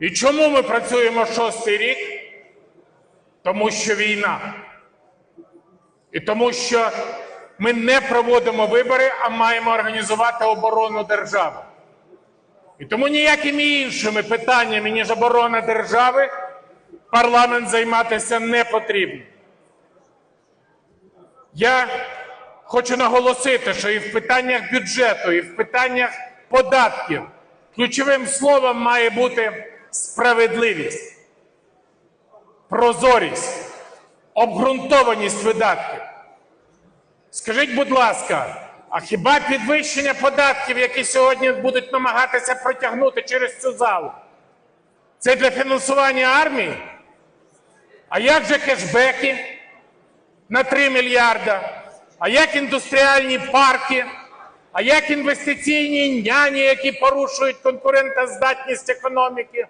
І чому ми працюємо шостий рік? Тому що війна. І тому що ми не проводимо вибори, а маємо організувати оборону держави. І тому ніякими іншими питаннями, ніж оборона держави, парламент займатися не потрібно. Я хочу наголосити, що і в питаннях бюджету, і в питаннях податків ключовим словом має бути справедливість, прозорість, обґрунтованість видатків. Скажіть, будь ласка, а хіба підвищення податків, які сьогодні будуть намагатися протягнути через цю залу, це для фінансування армії? А як же кешбеки на 3 мільярда? А як індустріальні парки? А як інвестиційні няні, які порушують конкурентоздатність економіки?